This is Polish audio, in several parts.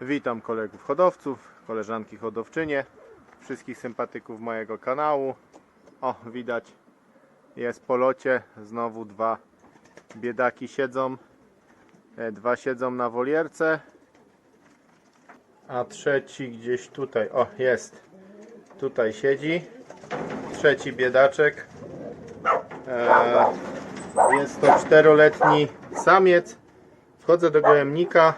Witam kolegów hodowców, koleżanki hodowczynie, wszystkich sympatyków mojego kanału. O, widać, jest po locie, znowu dwa biedaki siedzą. E, Dwa siedzą na wolierce, a trzeci gdzieś tutaj, o jest, tutaj siedzi. Trzeci biedaczek. E, jest to czteroletni samiec. Wchodzę do gołębnika.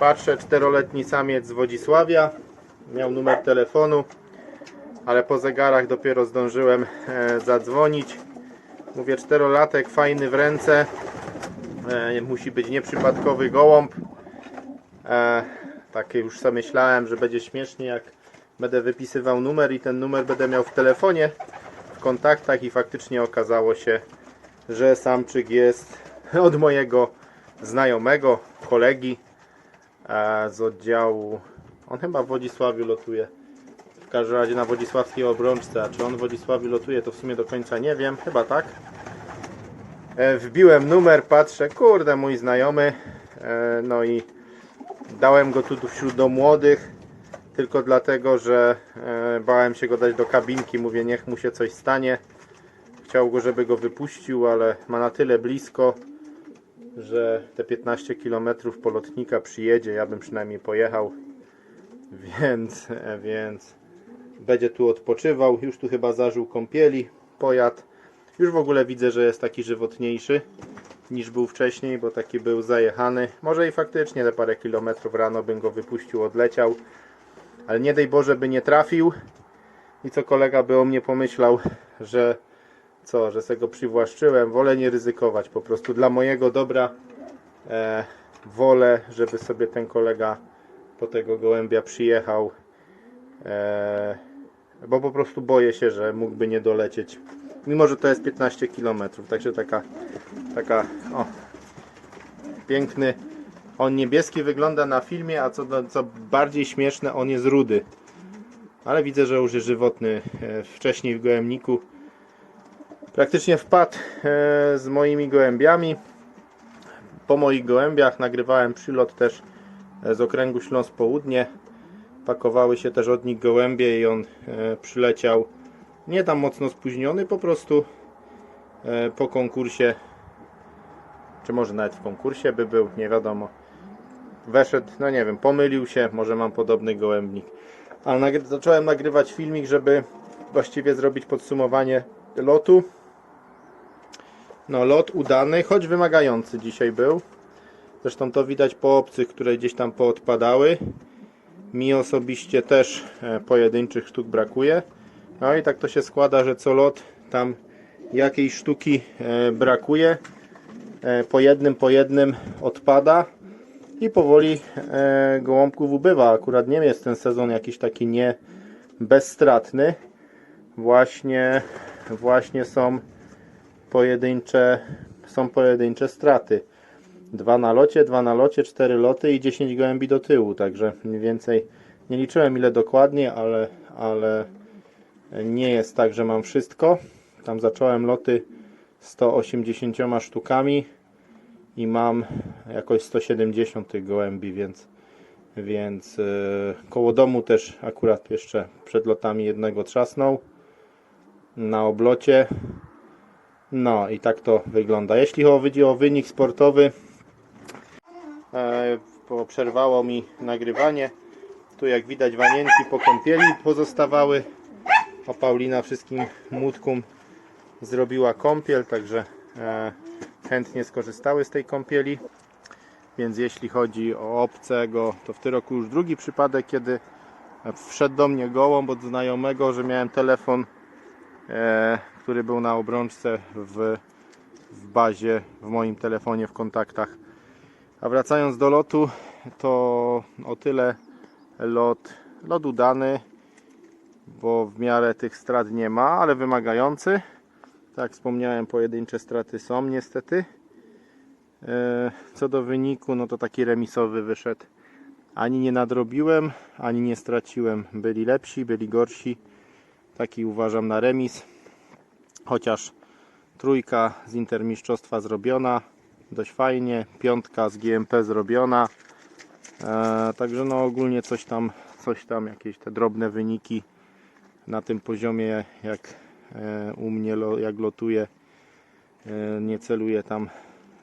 Patrzę, czteroletni samiec z Wodzisławia. Miał numer telefonu, ale po zegarach dopiero zdążyłem e, zadzwonić. Mówię, czterolatek, fajny w ręce. E, musi być nieprzypadkowy gołąb. E, takie już sobie myślałem, że będzie śmiesznie, jak będę wypisywał numer i ten numer będę miał w telefonie, w kontaktach i faktycznie okazało się, że samczyk jest od mojego znajomego, kolegi z oddziału. On chyba w Wodzisławiu lotuje. W każdym razie na Wodzisławskiej obrączce. A czy on w Wodzisławiu lotuje, to w sumie do końca nie wiem. Chyba tak. E, wbiłem numer, patrzę, kurde, mój znajomy. E, no i dałem go tu wśród do młodych. Tylko dlatego, że e, bałem się go dać do kabinki. Mówię, niech mu się coś stanie. Chciał go, żeby go wypuścił, ale ma na tyle blisko, że te 15 km polotnika przyjedzie. Ja bym przynajmniej pojechał. Więc, więc będzie tu odpoczywał. Już tu chyba zażył kąpieli, pojadł. Już w ogóle widzę, że jest taki żywotniejszy niż był wcześniej, bo taki był zajechany. Może i faktycznie te parę kilometrów rano bym go wypuścił, odleciał. Ale nie dej Boże by nie trafił. I co kolega by o mnie pomyślał, że co, że se go przywłaszczyłem. Wolę nie ryzykować. Po prostu dla mojego dobra e, wolę, żeby sobie ten kolega po tego gołębia przyjechał. E, bo po prostu boję się, że mógłby nie dolecieć. Mimo, że to jest 15 km. Także taka, taka, o, piękny. On niebieski wygląda na filmie, a co, do, co bardziej śmieszne, on jest rudy. Ale widzę, że już jest żywotny. E, Wcześniej w gołębniku praktycznie wpadł e, z moimi gołębiami. Po moich gołębiach nagrywałem przylot też e, z okręgu Śląsk Południe. Pakowały się też od nich gołębie i on e, przyleciał nie tam mocno spóźniony, po prostu po konkursie, czy może nawet w konkursie by był, nie wiadomo. Weszedł, no nie wiem, pomylił się, może mam podobny gołębnik. Ale nagry zacząłem nagrywać filmik, żeby właściwie zrobić podsumowanie lotu. No, lot udany, choć wymagający dzisiaj był. Zresztą to widać po obcych, które gdzieś tam poodpadały. Mi osobiście też e, pojedynczych sztuk brakuje. No i tak to się składa, że co lot tam jakiejś sztuki e, brakuje. E, po jednym, po jednym odpada i powoli gołąbków ubywa. Akurat nie jest ten sezon jakiś taki nie bezstratny. Właśnie, właśnie są pojedyncze, są pojedyncze straty. Dwa na locie, dwa na locie, cztery loty i 10 gołębi do tyłu. Także mniej więcej nie liczyłem ile dokładnie, ale, ale nie jest tak, że mam wszystko. Tam zacząłem loty 180 sztukami i mam jakoś 170 tych gołębi, więc, więc yy, koło domu też akurat jeszcze przed lotami jednego trzasnął na oblocie. No i tak to wygląda. Jeśli chodzi o wynik sportowy, e, bo przerwało mi nagrywanie. Tu jak widać wanienki po kąpieli pozostawały. A Paulina wszystkim młódkom zrobiła kąpiel, także e, chętnie skorzystały z tej kąpieli. Więc jeśli chodzi o obcego, to w tym roku już drugi przypadek, kiedy wszedł do mnie gołąb od znajomego, że miałem telefon, e, który był na obrączce w, w bazie, w moim telefonie, w kontaktach. A wracając do lotu, to o tyle lot, lot udany, bo w miarę tych strat nie ma, ale wymagający. Tak wspomniałem, pojedyncze straty są niestety. E, Co do wyniku, no to taki remisowy wyszedł. Ani nie nadrobiłem, ani nie straciłem. Byli lepsi, byli gorsi. Taki uważam na remis. Chociaż trójka z intermistrzostwa zrobiona, dość fajnie. Piątka z GMP zrobiona. E, także no ogólnie coś tam, coś tam, jakieś te drobne wyniki na tym poziomie, jak e, u mnie, lo, jak lotuję, e, nie celuję tam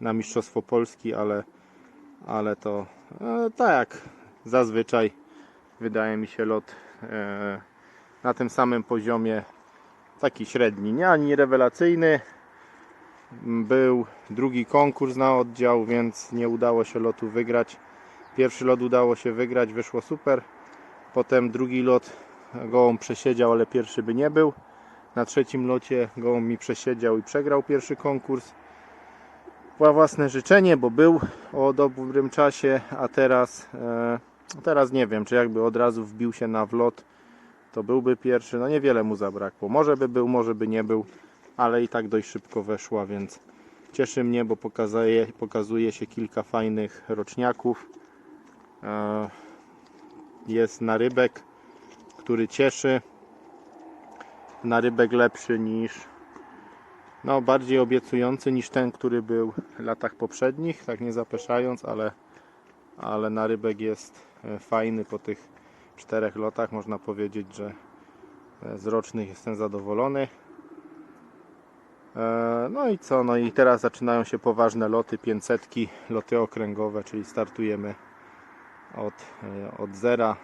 na Mistrzostwo Polski, ale, ale to e, tak zazwyczaj wydaje mi się lot e, na tym samym poziomie taki średni, nie ani rewelacyjny. Był drugi konkurs na oddział, więc nie udało się lotu wygrać. Pierwszy lot udało się wygrać, wyszło super. Potem drugi lot gołąb przesiedział, ale pierwszy by nie był. Na trzecim locie gołąb mi przesiedział i przegrał pierwszy konkurs. Była własne życzenie, bo był o dobrym czasie, a teraz, e, teraz nie wiem, czy jakby od razu wbił się na wlot, to byłby pierwszy. No niewiele mu zabrakło. Może by był, może by nie był, ale i tak dość szybko weszła, więc cieszy mnie, bo pokazuje, pokazuje się kilka fajnych roczniaków. E, Jest narybek, który cieszy. Narybek lepszy niż, no bardziej obiecujący niż ten, który był w latach poprzednich, tak nie zapeszając, ale, ale narybek jest e, fajny po tych czterech lotach. Można powiedzieć, że e, z rocznych jestem zadowolony. E, No i co? No i teraz zaczynają się poważne loty, 500, loty okręgowe, czyli startujemy od, e, od zera.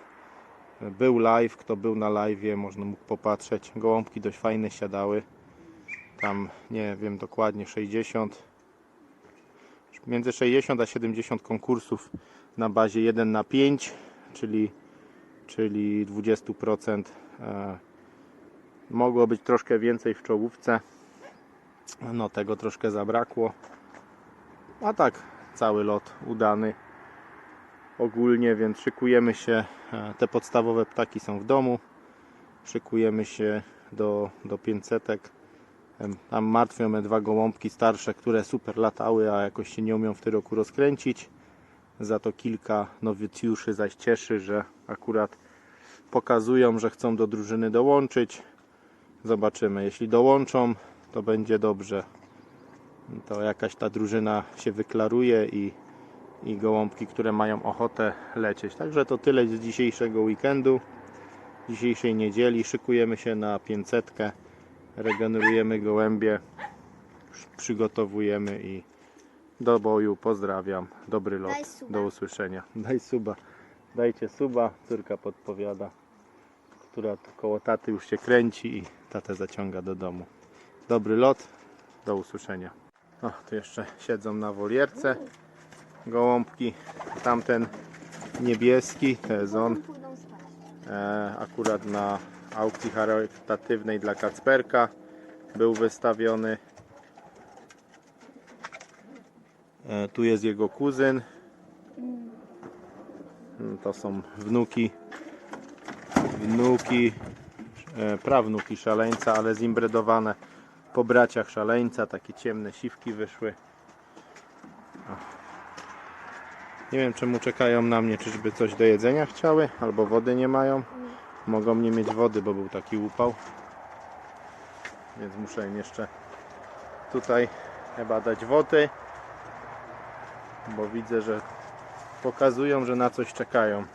Był live, kto był na live, można mógł popatrzeć. Gołąbki dość fajne siadały. Tam nie wiem dokładnie 60 między 60 a 70 konkursów na bazie 1 na 5, czyli czyli 20%. e, Mogło być troszkę więcej w czołówce. No tego troszkę zabrakło. A tak, cały lot udany ogólnie, więc szykujemy się. e, Te podstawowe ptaki są w domu. Szykujemy się do, do 500. Em, Tam martwią mnie dwa gołąbki starsze, które super latały, a jakoś się nie umią w tym roku rozkręcić. Za to kilka nowicjuszy zaś cieszy, że akurat pokazują, że chcą do drużyny dołączyć. Zobaczymy. Jeśli dołączą, to będzie dobrze. To jakaś ta drużyna się wyklaruje i, i gołąbki, które mają ochotę lecieć. Także to tyle z dzisiejszego weekendu. Dzisiejszej niedzieli szykujemy się na 500. Regenerujemy gołębie. Przygotowujemy i do boju. Pozdrawiam. Dobry lot. Do usłyszenia. Daj suba. Dajcie suba. Córka podpowiada, która koło taty już się kręci i tatę zaciąga do domu. Dobry lot. Do usłyszenia. O, tu jeszcze siedzą na wolierce gołąbki. Tamten niebieski, to jest on. E, akurat na aukcji charytatywnej dla Kacperka był wystawiony. E, tu jest jego kuzyn. To są wnuki, wnuki, e, prawnuki szaleńca, ale zimbredowane po braciach szaleńca. Takie ciemne siwki wyszły. Nie wiem czemu czekają na mnie, czyżby coś do jedzenia chciały, albo wody nie mają. Mogą nie mieć wody, bo był taki upał. Więc muszę im jeszcze tutaj chyba dać wody. Bo widzę, że pokazują, że na coś czekają.